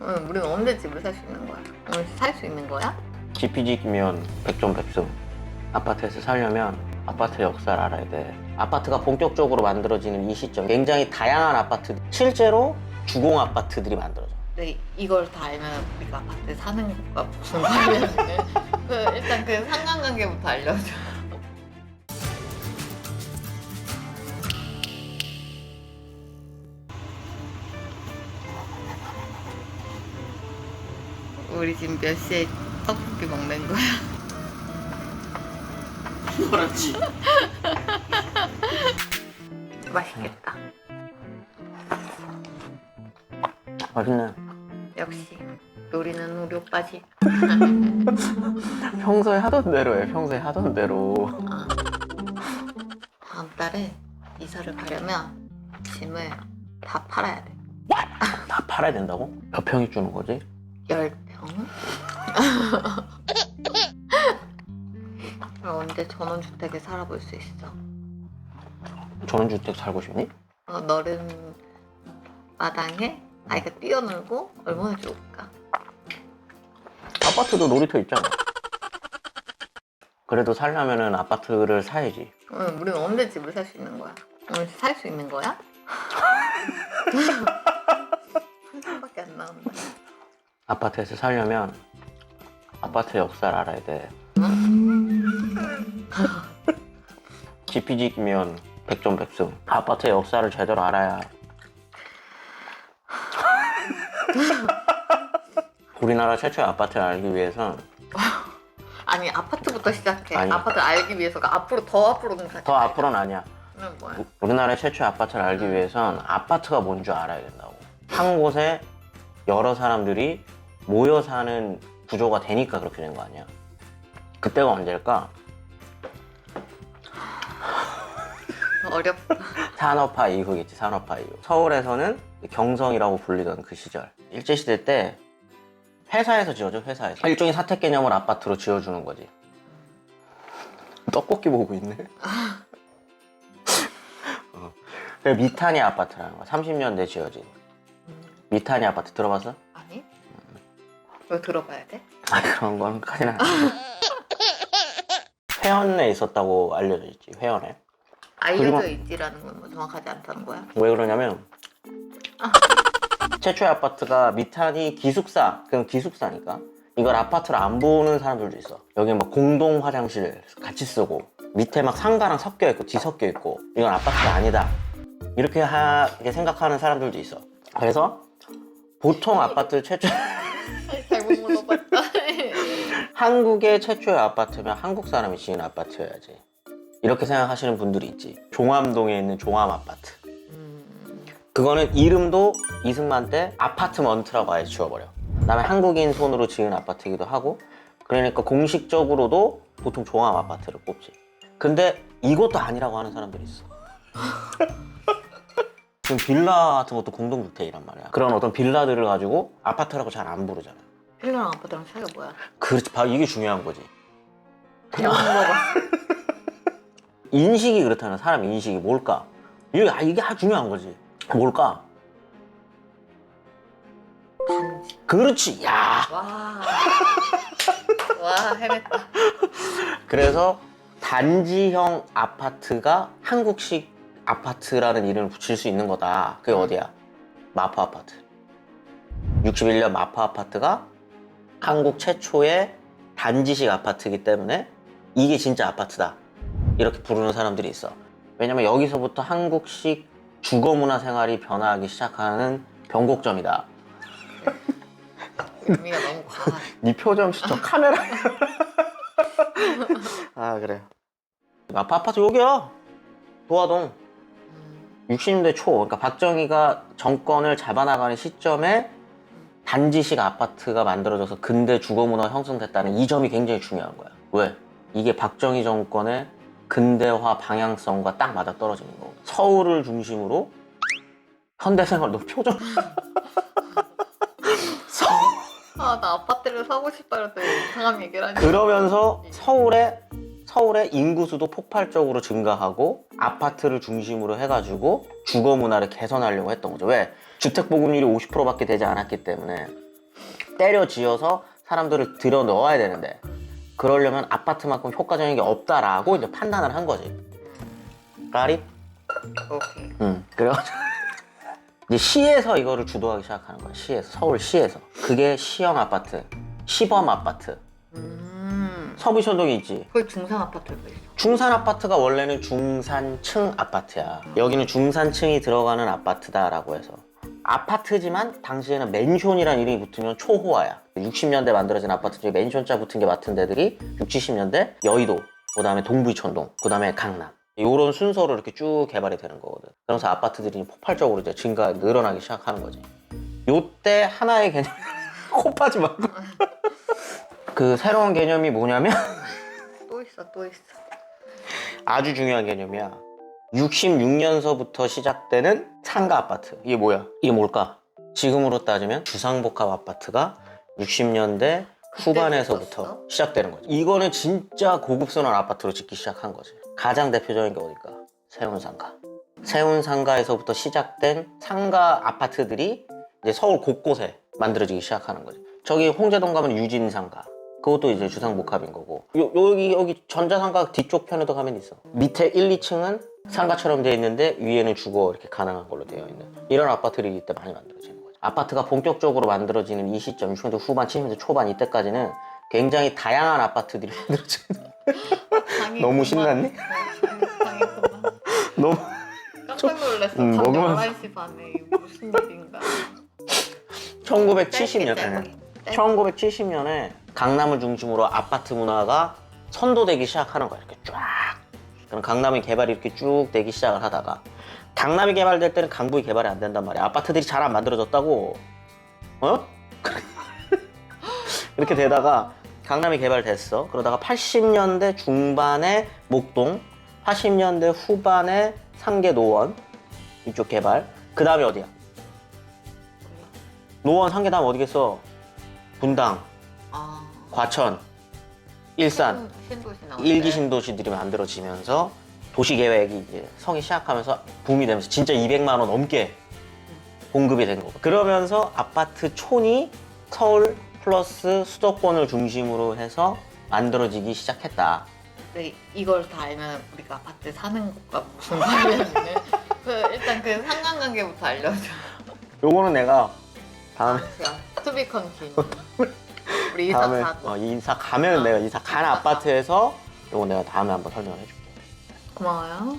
응, 우리는 언제 집을 살 수 있는 거야? 오늘 살 수 있는 거야? GPG면 백전백승. 아파트에서 살려면 아파트 역사를 알아야 돼. 아파트가 본격적으로 만들어지는 이 시점, 굉장히 다양한 아파트, 실제로 주공 아파트들이 만들어져. 근데 이걸 다 알면 우리가 아파트에 사는 것과 무슨 관련이 그 일단 그 상관관계부터 알려줘. 우리 지금 몇 시에 떡볶이 먹는 거야? 그렇지. 맛있겠다. 맛있네. 역시 요리는 우리 오빠지. 평소에 하던 대로 해. 평소에 하던 대로. 아. 다음 달에 이사를 가려면 짐을 다 팔아야 돼. 다 팔아야 된다고? 몇 평이 주는 거지? 열 평. 그럼 언제 전원주택에 살아볼 수 있어? 전원주택 살고 싶니? 어, 너른 마당에 아이가 뛰어놀고 얼마나 좋을까? 아파트도 놀이터 있잖아. 그래도 살려면은 아파트를 사야지. 응, 우리는 언제 집을 살 수 있는 거야? 오늘 살 수 있는 거야? 한 상밖에 안 나온다. 아파트에서 살려면 아파트 역사를 알아야 돼. GPG면 백전백승. 아파트의 역사를 제대로 알아야. 우리나라 최초의 아파트를 알기 위해선 아니 아파트부터 시작해. 아니. 아파트 알기 위해서가 앞으로 더 앞으로는 가지. 더 앞으로는 아니야. 그러면 뭐야? 우- 우리나라의 최초의 아파트를 알기 위해선 아파트가 뭔 줄 알아야 된다고. 한 곳에 여러 사람들이 모여 사는 구조가 되니까 그렇게 된 거 아니야. 그때가 언제일까? 어렵다. 산업화 이후겠지, 산업화 이후. 서울에서는 경성이라고 불리던 그 시절. 일제시대 때 회사에서 지어줘, 회사에서. 일종의 사택 개념을 아파트로 지어주는 거지. 떡볶이 보고 있네. 어. 그게 미타니 아파트라는 거야. 30년대 지어진. 미타니 아파트 들어봤어? 왜 들어봐야 돼? 아, 그런 건까지는 아니고. 회원에 있었다고 알려져 있지, 회원에. 알려져 있지라는 건뭐 정확하지 않다는 거야? 왜 그러냐면 최초의 아파트가 미탄이 기숙사 그럼 기숙사니까 이걸 아파트를 안 보는 사람들도 있어 여기 막 공동 화장실 같이 쓰고 밑에 막 상가랑 섞여 있고 뒤섞여 있고 이건 아파트가 아니다 이렇게 하게 생각하는 사람들도 있어 그래서 보통 아파트 최초 잘 못 물어봤다. 한국의 최초의 아파트면 한국 사람이 지은 아파트여야지 이렇게 생각하시는 분들이 있지 종암동에 있는 종암 아파트 음, 그거는 이름도 이승만 때 아파트먼트라고 아예 지워버려. 그다음에 한국인 손으로 지은 아파트이기도 하고 그러니까 공식적으로도 보통 종합 아파트를 꼽지. 근데 이것도 아니라고 하는 사람들이 있어. 지금 빌라 같은 것도 공동주택이란 말이야. 그런 어떤 빌라들을 가지고 아파트라고 잘 안 부르잖아. 필요랑 아파트랑 차이가 뭐야? 그렇지, 바로 이게 중요한 거지. 잘못 물어봤어. 인식이 그렇다는 사람 인식이 뭘까? 이게, 아, 이게 아주 중요한 거지. 뭘까? 단지. 그렇지, 야. 와. 와 해냈다. 그래서 단지형 아파트가 한국식 아파트라는 이름을 붙일 수 있는 거다. 그게 음. 어디야? 마포 아파트. 61년 마포 아파트가 한국 최초의 단지식 아파트이기 때문에 이게 진짜 아파트다. 이렇게 부르는 사람들이 있어. 왜냐면 여기서부터 한국식 주거 문화 생활이 변화하기 시작하는 변곡점이다. 의미가 너무 과하네. 네 표정 저 카메라. 아 그래. 마포 아파트 여기야. 도화동. 음, 60년대 초, 그러니까 박정희가 정권을 잡아나가는 시점에 단지식 아파트가 만들어져서 근대 주거 문화가 형성됐다는 이 점이 굉장히 중요한 거야. 왜? 이게 박정희 정권의 근대화 방향성과 딱 맞아 떨어지는 거고. 서울을 중심으로 현대생활 너 표정. 아, 나 아파트를 사고 싶다 그랬더니 이상한 얘기를 하니. 그러면서 서울의 서울의 인구수도 폭발적으로 증가하고 아파트를 중심으로 해가지고 주거 문화를 개선하려고 했던 거죠. 왜? 주택 보급률이 50%밖에 되지 않았기 때문에 때려 지어서 사람들을 들여 넣어야 되는데 그러려면 아파트만큼 효과적인 게 없다라고 이제 판단을 한 거지. 까리? 오케이. 응. 그래가지고 이제 시에서 이거를 주도하기 시작하는 거야. 시에서 서울 시에서 그게 시형 아파트, 시범 아파트, 음. 서부천동이 있지. 거기 중상 아파트도 있어. 중산 아파트가 원래는 중산층 아파트야. 여기는 중산층이 들어가는 아파트다라고 해서. 아파트지만 당시에는 맨션이라는 이름이 붙으면 초호화야. 60년대 만들어진 아파트 중에 맨션자 붙은 게 맡은 데들이 60, 70년대 여의도, 그 다음에 동부이천동, 그 다음에 강남. 이런 순서로 이렇게 쭉 개발이 되는 거거든. 그러면서 아파트들이 폭발적으로 이제 증가, 늘어나기 시작하는 거지. 요때 하나의 개념, 코 빠지 말고. 그 새로운 개념이 뭐냐면 또 있어, 또 있어. 아주 중요한 개념이야. 66년서부터 시작되는 상가 아파트. 이게 뭐야? 이게 뭘까? 지금으로 따지면 주상복합 아파트가 60년대 후반에서부터? 시작되는 거지. 이거는 진짜 고급스러운 아파트로 짓기 시작한 거지. 가장 대표적인 게 어딜까? 세운상가. 세운상가에서부터 시작된 상가 아파트들이 이제 서울 곳곳에 만들어지기 시작하는 거지. 저기 홍제동 가면 유진상가. 그것도 이제 주상복합인 거고. 요, 여기, 여기 전자상가 뒤쪽 편에도 가면 있어. 밑에 1, 2층은 상가처럼 되어 있는데 위에는 주거 이렇게 가능한 걸로 되어 있는. 이런 아파트들이 이때 많이 만들어지는 거죠. 아파트가 본격적으로 만들어지는 이 시점, 60년대 후반, 70년대 초반 이때까지는 굉장히 다양한 아파트들이 만들어지는. 너무. 신났니? 네. 너무. 깜짝 놀랐어. 음, 밤 먹으면서. 11시 반에 무슨 일인가. 1970년. 짧게, 짧게. 짧게. 1970년에 강남을 중심으로 아파트 문화가 선도되기 시작하는 거야. 이렇게 쫙. 그럼 강남의 개발이 이렇게 쭉 되기 시작을 하다가 강남이 개발될 때는 강북이 개발이 안 된단 말이야. 아파트들이 잘 안 만들어졌다고. 어? 이렇게 되다가 강남이 개발됐어. 그러다가 80년대 중반에 목동, 80년대 후반에 상계 노원 이쪽 개발. 그 다음에 어디야? 노원 상계 다음 어디겠어? 분당, 아. 과천, 일산, 신- 일기 때. 신도시들이 만들어지면서 도시 계획이 이제 성이 시작하면서 붐이 되면서 진짜 200만 원 넘게 공급이 된 거고. 그러면서 아파트 촌이 서울 플러스 수도권을 중심으로 해서 만들어지기 시작했다. 네, 이걸 다 알면 우리가 아파트 사는 것과 무슨 관련이네. 그 일단 그 상관관계부터 알려줘. 요거는 내가 다음에 투비 컨티뉴. 우리 이사 다음에 가고. 어, 이사 가면 내가 이사 간 아파트에서 요거 내가 다음에 한번 설명해 줄게. 고마워요.